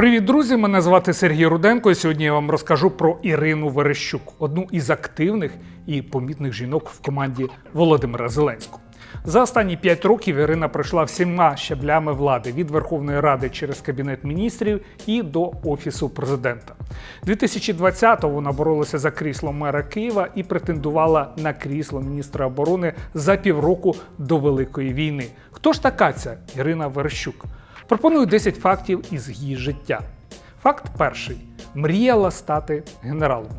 Привіт, друзі! Мене звати Сергій Руденко. І сьогодні я вам розкажу про Ірину Верещук, одну із активних і помітних жінок в команді Володимира Зеленського. За останні п'ять років Ірина пройшла всіма щаблями влади від Верховної Ради через Кабінет міністрів і до Офісу президента. 2020-го вона боролася за крісло мера Києва і претендувала на крісло міністра оборони за півроку до Великої війни. Хто ж така ця Ірина Верещук? Пропоную 10 фактів із її життя. Факт перший: мріяла стати генералом.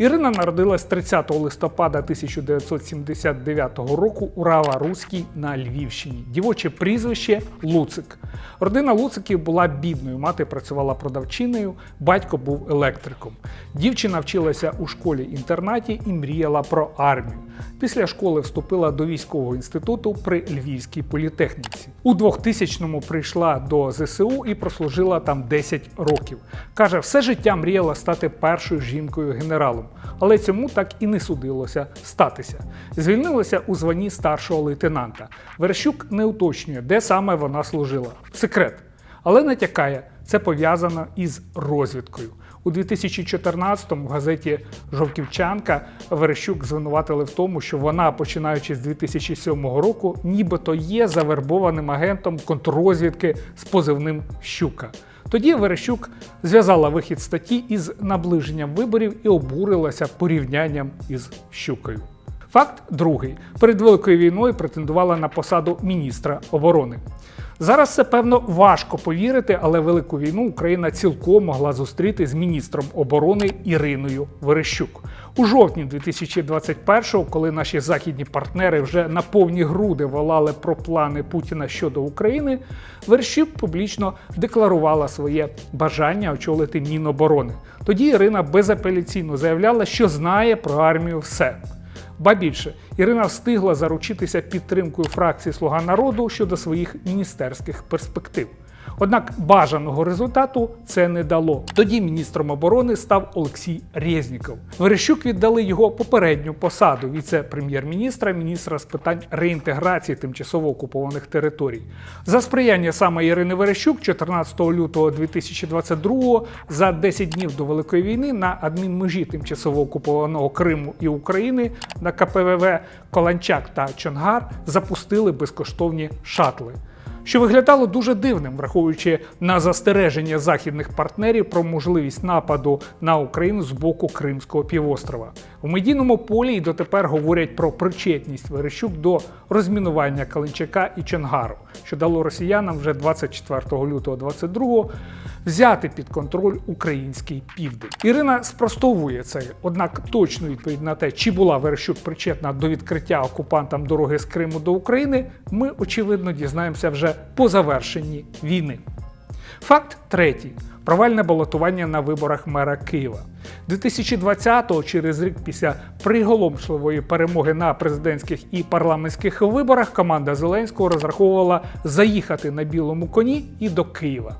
Ірина народилась 30 листопада 1979 року у Рава Руській на Львівщині. Дівоче прізвище Луцик. Родина Луциків була бідною. Мати працювала продавчиною, батько був електриком. Дівчина вчилася у школі-інтернаті і мріяла про армію. Після школи вступила до військового інституту при Львівській політехніці. У 2000-му прийшла до ЗСУ і прослужила там 10 років. Каже, все життя мріяла стати першою жінкою генералом, але цьому так і не судилося статися. Звільнилася у званні старшого лейтенанта. Верещук не уточнює, де саме вона служила. Секрет. Але натякає, це пов'язано із розвідкою. У 2014-му в газеті Жовківчанка Верещук звинуватили в тому, що вона, починаючи з 2007 року, нібито є завербованим агентом контррозвідки з позивним Щука. Тоді Верещук зв'язала вихід статті із наближенням виборів і обурилася порівнянням із Щукою. Факт другий: перед великою війною претендувала на посаду міністра оборони. Зараз це певно важко повірити, але велику війну Україна цілком могла зустріти з міністром оборони Іриною Верещук. У жовтні 2021-го, коли наші західні партнери вже на повні груди волали про плани Путіна щодо України, Верещук публічно декларувала своє бажання очолити Міноборони. Тоді Ірина безапеляційно заявляла, що знає про армію все. Ба більше, Ірина встигла заручитися підтримкою фракції Слуга народу щодо своїх міністерських перспектив. Однак бажаного результату це не дало. Тоді міністром оборони став Олексій Резніков. Верещук віддали його попередню посаду віце-прем'єр-міністра, міністра з питань реінтеграції тимчасово окупованих територій. За сприяння саме Ірини Верещук, 14 лютого 2022 за 10 днів до Великої війни на адмінмежі тимчасово окупованого Криму і України на КПВВ Коланчак та Чонгар запустили безкоштовні шатли що виглядало дуже дивним, враховуючи на застереження західних партнерів про можливість нападу на Україну з боку Кримського півострова. У медійному полі і дотепер говорять про причетність Верещук до розмінування Калинчака і Чонгару, що дало росіянам вже 24 лютого 22 взяти під контроль український південь. Ірина спростовує це, однак точну відповідь на те, чи була Верещук причетна до відкриття окупантам дороги з Криму до України, ми очевидно дізнаємося вже по завершенні війни. Факт третій: провальне балотування на виборах мера Києва. 2020-го, через рік після приголомшливої перемоги на президентських і парламентських виборах, команда Зеленського розраховувала заїхати на білому коні і до Києва.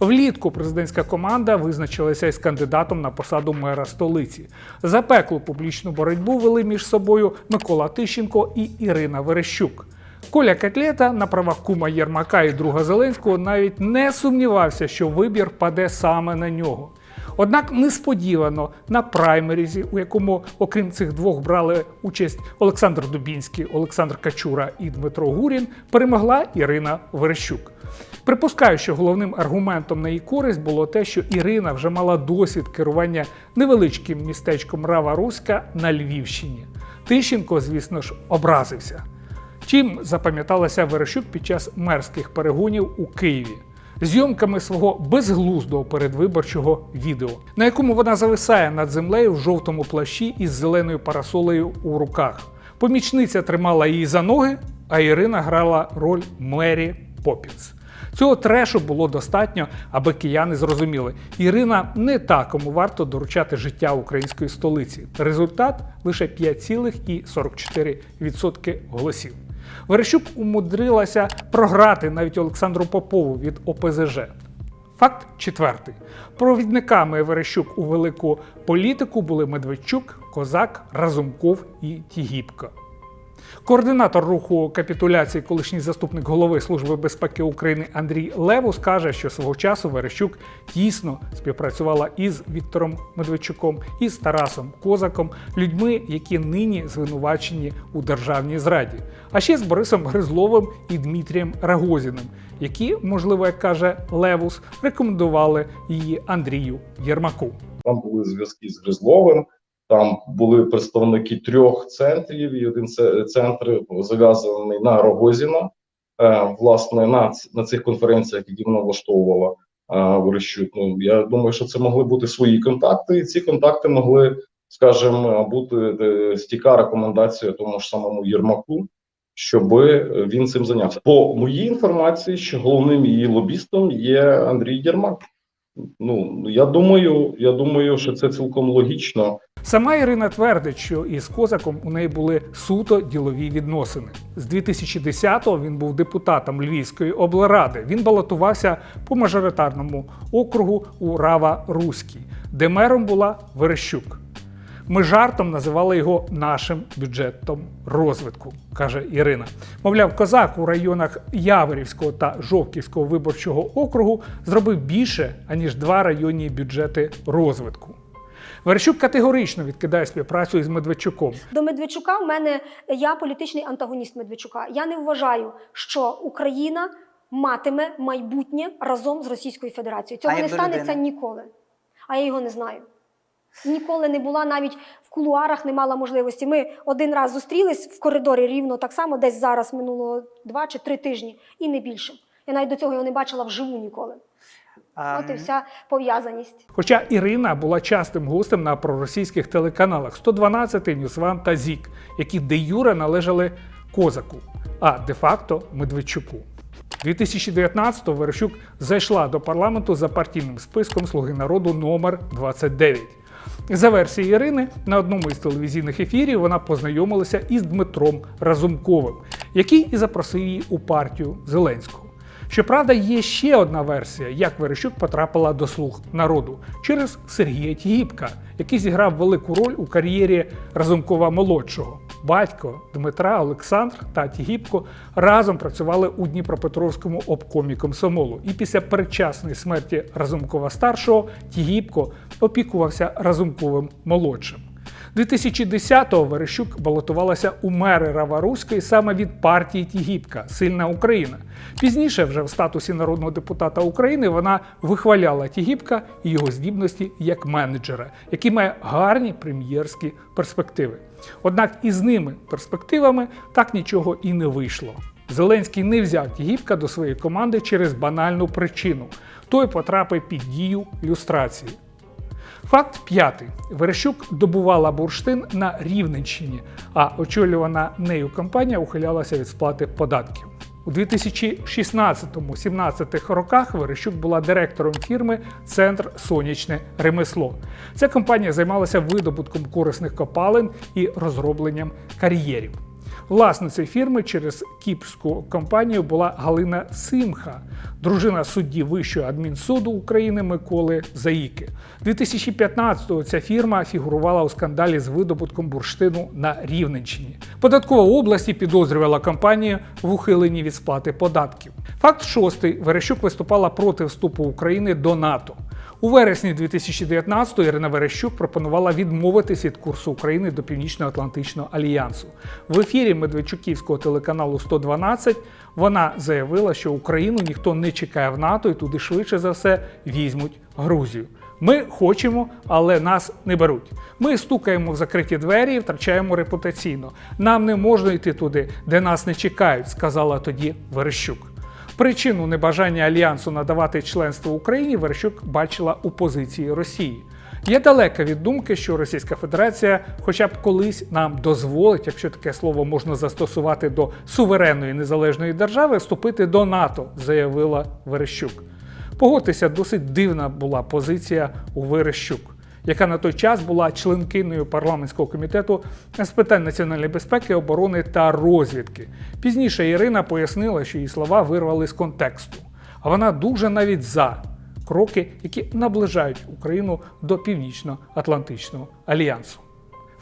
Влітку президентська команда визначилася із кандидатом на посаду мера столиці. Запеклу публічну боротьбу вели між собою Микола Тищенко і Ірина Верещук. Коля Котлета на правах кума Єрмака і друга Зеленського навіть не сумнівався, що вибір паде саме на нього. Однак несподівано на праймерізі, у якому, окрім цих двох, брали участь Олександр Дубінський, Олександр Качура і Дмитро Гурін, перемогла Ірина Верещук. Припускаю, що головним аргументом на її користь було те, що Ірина вже мала досвід керування невеличким містечком Рава Руська на Львівщині. Тищенко, звісно ж, образився. Чим запам'яталася Верещук під час мерських перегонів у Києві? Зйомками свого безглуздого передвиборчого відео, на якому вона зависає над землею в жовтому плащі із зеленою парасолею у руках. Помічниця тримала її за ноги, а Ірина грала роль Мері Поппінс. Цього трешу було достатньо, аби кияни зрозуміли, Ірина не та, кому варто доручати життя української столиці. Результат лише 5,44% голосів. Верещук умудрилася програти навіть Олександру Попову від ОПЗЖ. Факт четвертий. Провідниками Верещук у велику політику були Медведчук, Козак, Разумков і Тігіпко. Координатор руху капітуляції, колишній заступник голови Служби безпеки України Андрій Левус каже, що свого часу Верещук тісно співпрацювала із Віктором Медведчуком і з Тарасом Козаком, людьми, які нині звинувачені у державній зраді, а ще з Борисом Гризловим і Дмитрієм Рагозіним, які, можливо, як каже Левус, рекомендували її Андрію Єрмаку. Там були зв'язки з Гризловим, там були представники трьох центрів, і один це- центр зав'язаний на Рогозіна. Е, Власне, на, на цих конференціях, які вона влаштовувала е, Верещук. Ну я думаю, що це могли бути свої контакти, і ці контакти могли, скажімо, бути е, стіка рекомендація тому ж самому Єрмаку, щоб він цим зайнявся. По моїй інформації, що головним її лобістом є Андрій Єрмак. Ну я думаю, я думаю, що це цілком логічно. Сама Ірина твердить, що із Козаком у неї були суто ділові відносини. З 2010-го він був депутатом Львівської облради. Він балотувався по мажоритарному округу у Рава Руській, де мером була Верещук. Ми жартом називали його нашим бюджетом розвитку, каже Ірина. Мовляв, козак у районах Яворівського та Жовківського виборчого округу зробив більше, аніж два районні бюджети розвитку. Верещук категорично відкидає співпрацю із Медведчуком. До Медведчука в мене я політичний антагоніст Медведчука. Я не вважаю, що Україна матиме майбутнє разом з Російською Федерацією. Цього А не станеться людини? ніколи. А я його не знаю. Ніколи не була навіть в кулуарах, не мала можливості. Ми один раз зустрілись в коридорі рівно так само, десь зараз минуло два чи три тижні, і не більше. Я навіть до цього його не бачила вживу ніколи. А, От і вся пов'язаність. Хоча Ірина була частим гостем на проросійських телеканалах 112, Ньюсван та ЗІК, які де юре належали Козаку, а де-факто Медведчуку. 2019-го Верещук зайшла до парламенту за партійним списком Слуги народу номер 29. За версією Ірини, на одному із телевізійних ефірів вона познайомилася із Дмитром Разумковим, який і запросив її у партію Зеленського. Щоправда, є ще одна версія, як Верещук потрапила до слуг народу через Сергія Тігіпка, який зіграв велику роль у кар'єрі Разумкова молодшого. Батько Дмитра, Олександр та Тігіпко разом працювали у Дніпропетровському обкомі комсомолу. І після передчасної смерті Разумкова старшого Тігіпко опікувався Разумковим молодшим. 2010-го Верещук балотувалася у мери Раваруської саме від партії Тігіпка Сильна Україна. Пізніше, вже в статусі народного депутата України, вона вихваляла Тігіпка і його здібності як менеджера, який має гарні прем'єрські перспективи. Однак із ними перспективами так нічого і не вийшло. Зеленський не взяв Тігіпка до своєї команди через банальну причину: той потрапив під дію люстрації. Факт п'ятий. Верещук добувала бурштин на Рівненщині, а очолювана нею компанія ухилялася від сплати податків. У 2016-17 роках Верещук була директором фірми Центр Сонячне ремесло. Ця компанія займалася видобутком корисних копалин і розробленням кар'єрів. Власницею фірми через кіпрську компанію була Галина Симха, дружина судді Вищого адмінсуду України Миколи Заїки. 2015-го ця фірма фігурувала у скандалі з видобутком бурштину на Рівненщині. Податкова області підозрювала компанію в ухиленні від сплати податків. Факт шостий: Верещук виступала проти вступу України до НАТО. У вересні 2019-го Ірина Верещук пропонувала відмовитись від курсу України до Північно-Атлантичного альянсу. В ефірі Медведчуківського телеканалу 112 вона заявила, що Україну ніхто не чекає в НАТО і туди швидше за все візьмуть Грузію. Ми хочемо, але нас не беруть. Ми стукаємо в закриті двері і втрачаємо репутаційно. Нам не можна йти туди, де нас не чекають, сказала тоді Верещук. Причину небажання альянсу надавати членство Україні Верещук бачила у позиції Росії. Я далека від думки, що Російська Федерація, хоча б колись нам дозволить, якщо таке слово можна застосувати до суверенної незалежної держави, вступити до НАТО, заявила Верещук. Погодьтеся, досить дивна була позиція у Верещук, яка на той час була членкиною парламентського комітету з питань національної безпеки, оборони та розвідки. Пізніше Ірина пояснила, що її слова вирвали з контексту. А вона дуже навіть за кроки, які наближають Україну до Північно-Атлантичного альянсу.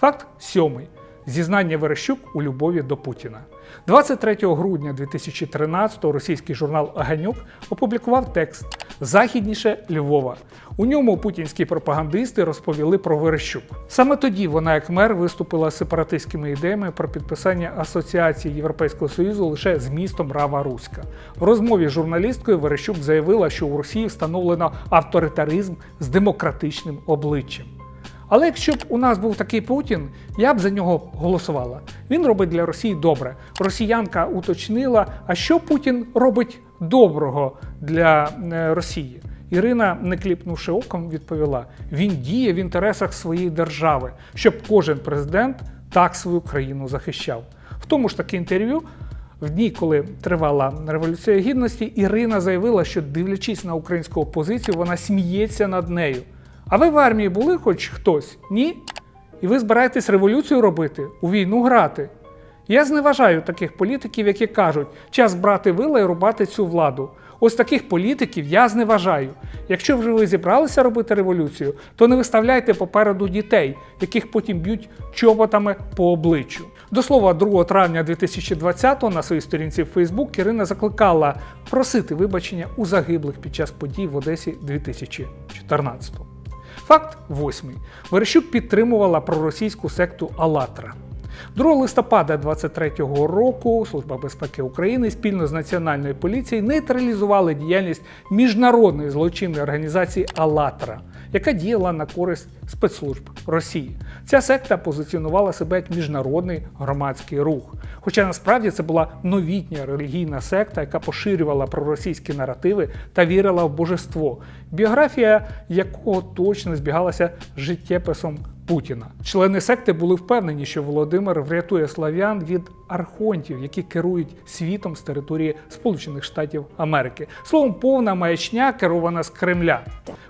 Факт сьомий. Зізнання Верещук у любові до Путіна. 23 грудня 2013 російський журнал Аганьок опублікував текст Західніше Львова. У ньому путінські пропагандисти розповіли про Верещук. Саме тоді вона, як мер, виступила з сепаратистськими ідеями про підписання асоціації Європейського Союзу лише з містом Рава Руська. В розмові з журналісткою Верещук заявила, що у Росії встановлено авторитаризм з демократичним обличчям. Але якщо б у нас був такий Путін, я б за нього голосувала. Він робить для Росії добре. Росіянка уточнила, а що Путін робить доброго для е, Росії. Ірина, не кліпнувши оком, відповіла: він діє в інтересах своєї держави, щоб кожен президент так свою країну захищав. В тому ж таки інтерв'ю в дні, коли тривала революція гідності, Ірина заявила, що дивлячись на українську опозицію, вона сміється над нею. А ви в армії були хоч хтось? Ні? І ви збираєтесь революцію робити, у війну грати. Я зневажаю таких політиків, які кажуть, час брати вила і рубати цю владу. Ось таких політиків я зневажаю. Якщо вже ви зібралися робити революцію, то не виставляйте попереду дітей, яких потім б'ють чоботами по обличчю. До слова, 2 травня 2020-го на своїй сторінці в Facebook Ірина закликала просити вибачення у загиблих під час подій в Одесі 2014-го. Факт восьмий. Верещук підтримувала проросійську секту «АЛЛАТРА». 2 листопада 2023 року Служба безпеки України спільно з Національною поліцією нейтралізували діяльність міжнародної злочинної організації «АЛЛАТРА», яка діяла на користь спецслужб Росії. Ця секта позиціонувала себе як міжнародний громадський рух. Хоча насправді це була новітня релігійна секта, яка поширювала проросійські наративи та вірила в божество, біографія якого точно збігалася життєписом Путіна. Члени секти були впевнені, що Володимир врятує слав'ян від архонтів, які керують світом з території Сполучених Штатів Америки. Словом, повна маячня керована з Кремля.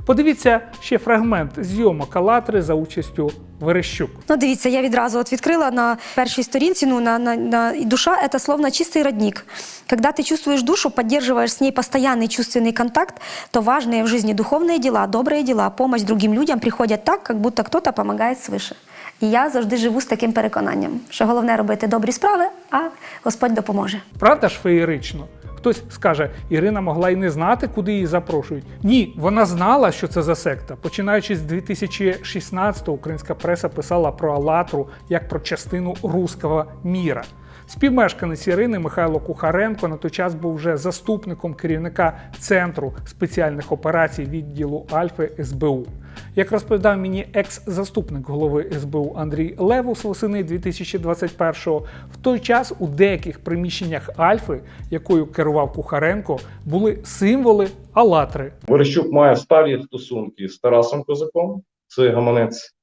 Подивіться ще фрагмент зйомок калатри за участю Верещук. Ну, дивіться, я відразу от відкрила на першій сторінці, ну, на, на, на, и душа – это словно чистый родник. Когда ты чувствуешь душу, поддерживаешь с ней постоянный чувственный контакт, то важные в жизни духовные дела, добрые дела, помощь другим людям приходять так, как будто кто-то помогает свыше. І я завжди живу з таким переконанням, що головне робити добрі справи, а Господь допоможе. Правда ж феєрично? Хтось скаже, Ірина могла й не знати, куди її запрошують. Ні, вона знала, що це за секта. Починаючи з 2016-го, українська преса писала про Алатру як про частину руського міра. Співмешканець Ірини Михайло Кухаренко на той час був вже заступником керівника Центру спеціальних операцій відділу Альфи СБУ. Як розповідав мені екс-заступник голови СБУ Андрій Левус восени 2021-го, в той час у деяких приміщеннях Альфи, якою керував Кухаренко, були символи Алатри. Верещук має сталі стосунки з Тарасом Козаком, це гаманець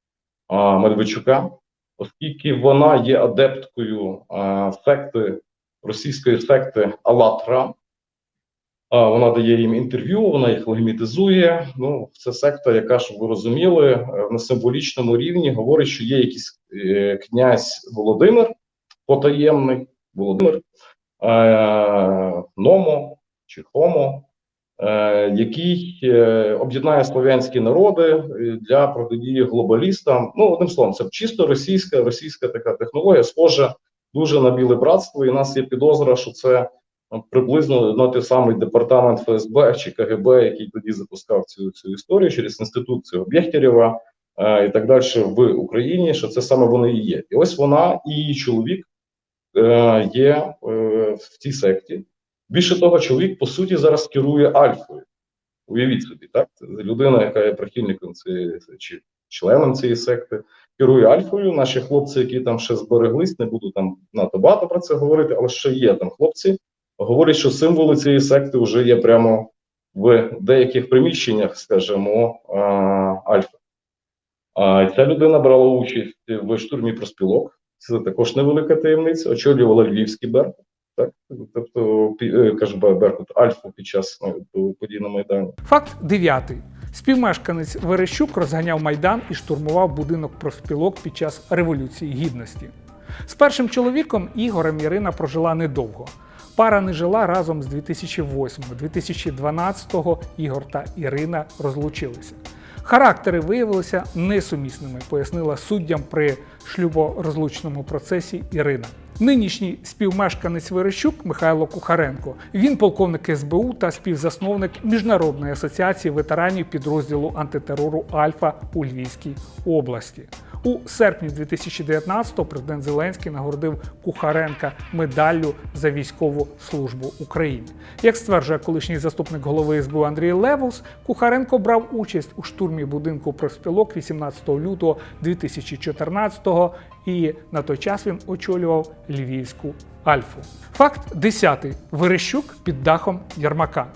Медведчука, оскільки вона є адепткою а, секти російської секти Алатра. А, Вона дає їм інтерв'ю, вона їх легімітизує. Ну, це секта, яка, щоб ви розуміли, е, на символічному рівні говорить, що є якийсь е, князь Володимир, потаємний Володимир, е, Номо чи Хомо, який е, об'єднає слов'янські народи е, для протидії глобалістам. Ну, одним словом, це чисто російська, російська така технологія, схожа дуже на біле братство. І у нас є підозра, що це ну, приблизно на той самий департамент ФСБ чи КГБ, який тоді запускав цю, цю історію через інститут цього Бєхтєрєва е, і так далі в Україні. Що це саме вони і є. І ось вона і її чоловік е, є е, в цій секті. Більше того, чоловік по суті зараз керує Альфою. Уявіть собі, так? Людина, яка є прихильником цієї чи членом цієї секти, керує Альфою. Наші хлопці, які там ще збереглись, не буду там надто багато про це говорити, але ще є там хлопці. Говорять, що символи цієї секти вже є прямо в деяких приміщеннях, скажімо, Альфа. А ця людина брала участь в штурмі проспілок. Це також невелика таємниця. Очолювала Львівський Беркут. Так, тобто, е, кажу, Беркут Альфу під час ну, подій на Майдані. Факт дев'ятий. Співмешканець Верещук розганяв майдан і штурмував будинок профспілок під час Революції Гідності. З першим чоловіком Ігорем Ірина прожила недовго. Пара не жила разом з 2008-2012 Ігор та Ірина розлучилися. Характери виявилися несумісними, пояснила суддям при шлюборозлучному процесі Ірина. Нинішній співмешканець Верещук Михайло Кухаренко. Він полковник СБУ та співзасновник Міжнародної асоціації ветеранів підрозділу антитерору Альфа у Львівській області. У серпні 2019-го президент Зеленський нагородив Кухаренка медаллю за військову службу України. Як стверджує колишній заступник голови СБУ Андрій Левус, Кухаренко брав участь у штурмі будинку профспілок 18 лютого 2014-го і на той час він очолював Львівську Альфу. Факт 10. Верещук під дахом Єрмака.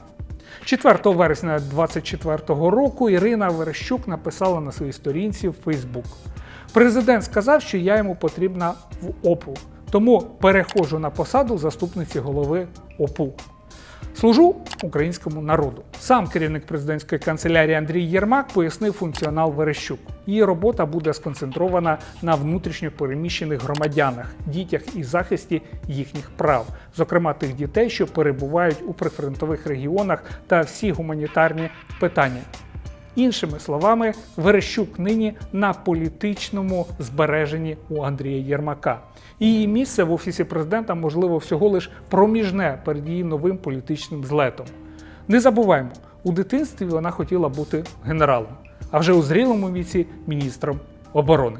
4 вересня 2024 року Ірина Верещук написала на своїй сторінці в Фейсбук. Президент сказав, що я йому потрібна в ОПУ, тому переходжу на посаду заступниці голови ОПУ. Служу українському народу. Сам керівник президентської канцелярії Андрій Єрмак пояснив функціонал Верещук. Її робота буде сконцентрована на внутрішньо переміщених громадянах, дітях і захисті їхніх прав, зокрема тих дітей, що перебувають у прифронтових регіонах та всі гуманітарні питання. Іншими словами, Верещук нині на політичному збереженні у Андрія Єрмака. Її місце в офісі президента можливо всього лиш проміжне перед її новим політичним злетом. Не забуваймо, у дитинстві вона хотіла бути генералом, а вже у зрілому віці міністром оборони.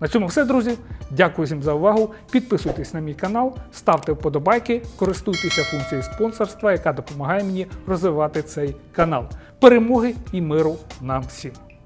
На цьому все, друзі. Дякую всім за увагу. Підписуйтесь на мій канал, ставте вподобайки, користуйтеся функцією спонсорства, яка допомагає мені розвивати цей канал. Перемоги і миру нам всім!